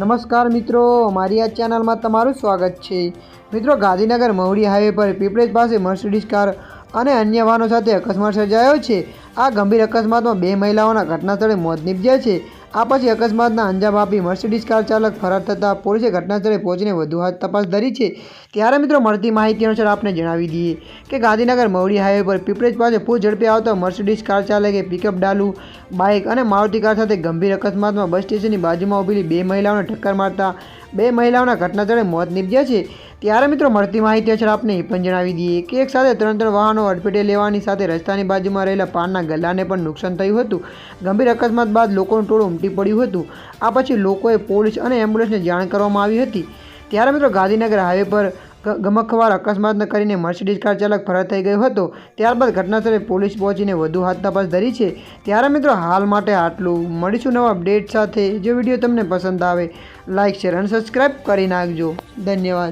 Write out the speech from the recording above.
નમસ્કાર મિત્રો, મારી આ ચેનલમાં તમારું સ્વાગત છે. મિત્રો, ગાંધીનગર મહુડી હાઈવે પર પીપળેજ પાસે મર્સિડીઝ કાર અને અન્ય વાહનો સાથે અકસ્માત સર્જાયો છે. આ ગંભીર અકસ્માતમાં બે મહિલાઓના ઘટના સ્થળે મોત નીપજ્યા છે. આ પછી અકસ્માતના અંજામ આપી મર્સિડીઝ કાર ચાલક ફરાર થતાં પોલીસે ઘટના સ્થળે પહોંચીને વધુ હાથ તપાસ ધરી છે. ત્યારે મિત્રો મળતી માહિતી અનુસાર આપને જણાવી દઈએ કે ગાંધીનગર મવડી હાઈવે પર પીપળેજ પાસે ફૂલ ઝડપે આવતા મર્સિડીઝ કાર ચાલકે પિકઅપ ડાલુ, બાઇક અને મારુતિ કાર સાથે ગંભીર અકસ્માતમાં બસ સ્ટેશનની બાજુમાં ઊભેલી બે મહિલાઓને ટક્કર મારતા બે મહિલાઓના ઘટના સ્થળે મોત નીપજ્યા છે. ત્યારે મિત્રો, મળતી માહિતી અસર આપને એ પણ જણાવી દઈએ કે એક સાથે ત્રણ ત્રણ વાહનો અડફેટે લેવાની સાથે રસ્તાની બાજુમાં રહેલા પાનના ગલ્લાને પણ નુકસાન થયું હતું. ગંભીર અકસ્માત બાદ લોકોનું ટોળું ઉમટી પડ્યું હતું. આ પછી લોકોએ પોલીસ અને એમ્બ્યુલન્સને જાણ કરવામાં આવી હતી. ત્યારે મિત્રો, ગાંધીનગર હાઈવે પર ગમખ્વાર અકસ્માત કરીને મર્સિડીઝ કાર ચાલક ફરાર થઈ ગયો હતો. ત્યારબાદ ઘટનાસ્થળે પોલીસ પહોંચીને વધુ હાથ તપાસ ધરી છે. ત્યારે મિત્રો હાલ માટે આટલું. મળીશું નવા અપડેટ સાથે. જો વીડિયો તમને પસંદ આવે લાઇક શેર અને સબસ્ક્રાઈબ કરી નાખજો. ધન્યવાદ.